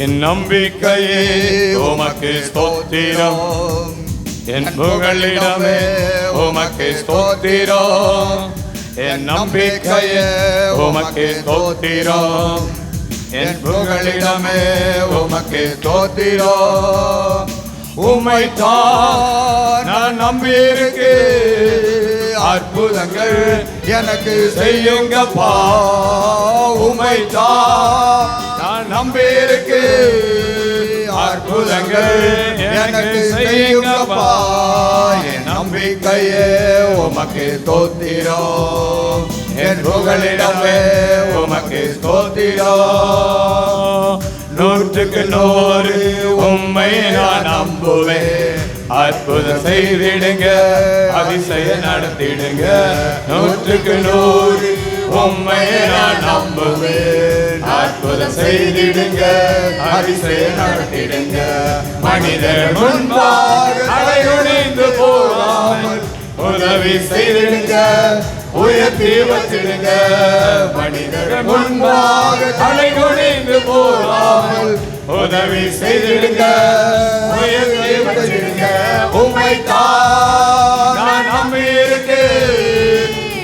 என் நம்பிக்கையே உமக்கு ஸ்தோத்திரம். என் புகழிடமே உமக்கு ஸ்தோத்திரம். என் நம்பிக்கையே உமக்கு ஸ்தோத்திரம். என் புகழிடமே உமக்கு ஸ்தோத்திரம். உம்மை தான் நான் நம்பியிருக்கேன். அற்புதங்கள் எனக்கு செய்யுங்கப்பா. உம்மை தான் நான் நம்பியிருக்கு அற்புதங்கள் எனக்கு செய்யுங்கப்பா. என் நம்பிக்கையே உமக்கு தோத்திரம் என் புகழிடமே உமக்கு தோத்திரம் நூற்றுக்கு நூறு உம்மை நான் நம்புவேன். அற்புதம் செய்திடுங்க அதிசய நடத்திடுங்க. நூற்றுக்கு நூறு உண்மையை நான் நம்புவேன். அற்புதம் செய்திடுங்க அதிசய நடத்திடுங்க. மனிதர் முன்பாக அலையுணிந்து போகாமல் உதவி செய்திடுங்க உயர்த்தி வச்சிடுங்க. மனிதர் முன்பாக தலை குனிந்து போகாமல் உதவி செய்திடுங்க உயர்த்தி வச்சிடுங்க. தான் நான் நம்பி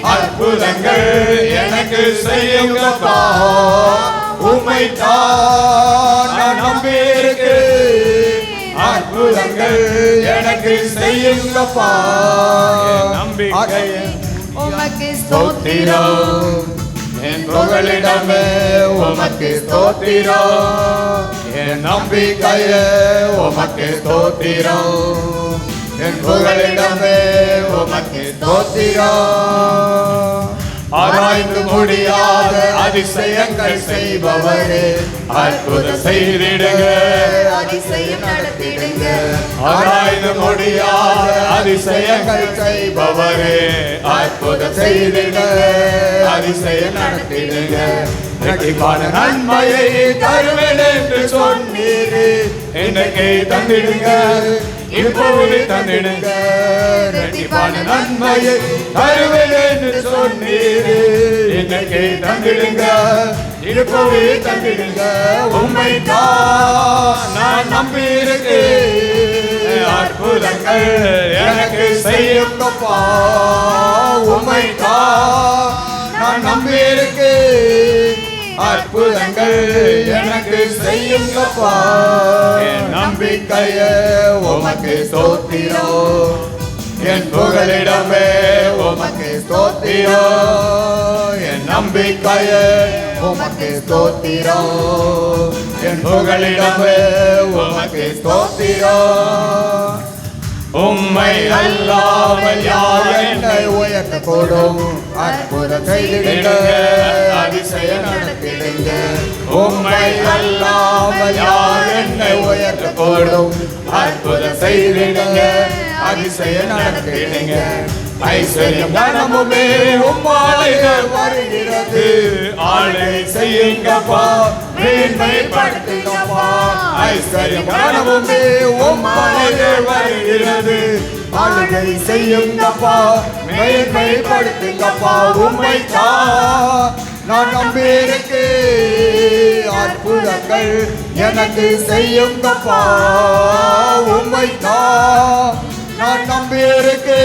அற்புதங்கள் எனக்கு செய்யுங்கப்பா. உம்மை தான் நான் நம்பி அற்புதங்கள் எனக்கு செய்யுங்கப்பா. நம்பிக்கை. உமக்கு ஸ்தோத்திரம். என் புகழிடமே உமக்கு ஸ்தோத்திரம். என் நம்பிக்கையே உமக்கு ஸ்தோத்திரம். என் புகழிடமே உமக்கு ஸ்தோத்திரம். ஆராய்ந்து முடியாத அதிசயங்கள் செய்பவரே அற்புதம் செய்திடுங்க. அதிசயம் நடத்திடுங்க. ஆராய்ந்து முடியாத அதிசயங்கள் செய்பவரே அற்புதம் செய்திடுங்க. அதிசயம் நடத்திடுங்க. இரட்டிப்பான நன்மையை தருவேன் என்று சொன்னீரு இன்னைக்கு தந்திடுங்க இப்பொழுது தந்திடுங்க ரெட்டிப்பான நன்மையை தருவேன் என்று சொன்னீரு. இன்னைக்கு தந்திடுங்க இப்பொழுது தந்திடுங்க உண்மை தான் நான் நம்பி அற்புதங்கள் எனக்கு செய்யுங்கப்பா உண்மை அற்புதங்கள் எனக்கு செய்யுங்கப்பா. என் நம்பிக்கையே உமக்கு ஸ்தோத்திரம். என் புகழிடமே உமக்கு ஸ்தோத்திரம். என் நம்பிக்கையே உமக்கு ஸ்தோத்திரம். என் புகழிடமே உமக்கு ஸ்தோத்திரம். உம்மை அல்லாமல் யார் என்னை உயர்த்தக்கூடும் அற்புதம் செய்திடுங்க அதிசயம் நடத்திடுங்க உம்மை அல்லாமல் யார் என்னை உயர்த்தக்கூடும் அற்புதம் செய்திடுங்க அதிசயம் நடத்திடுங்க ஐஸ்வர்யம் கனமுமே உம்மாலைக வருகிறது. ஆளை செய்யுங்கப்பா. மேன்மைப்படுத்துங்கப்பா ஐஸ்வர்யம் கனமுமே உம்மாலைக வருகிறது. ஆளுகை செய்யுங்கப்பா மேன்மைப்படுத்துங்கப்பா உம்மை தான் நான் நம்பியிருக்கு அற்புதங்கள் எனக்கு செய்யுங்கப்பா உம்மை தான் நான் நம்பியிருக்கு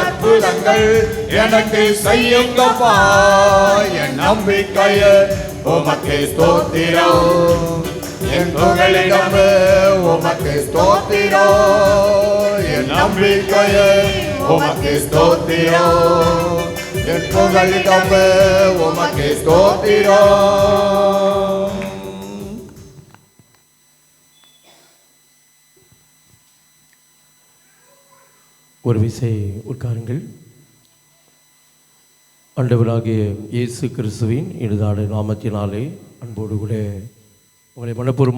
அற்புதங்கள் எனக்கு செய்யுங்கப்பா. என் நம்பிக்கையை உமக்கு ஸ்தோத்திரம். என் புகழிடமே உமக்கு ஸ்தோத்திரம். என் நம்பிக்கையே உமக்கு ஸ்தோத்திரம். என் புகழிடமே உமக்கு ஸ்தோத்திரம். ஒரு விசை உட்காருங்கள். ஆண்டவராகிய இயேசு கிறிஸ்துவின் இனிதான நாமத்தினாலே அன்போடு கூட உங்களை மனப்பூர்வம்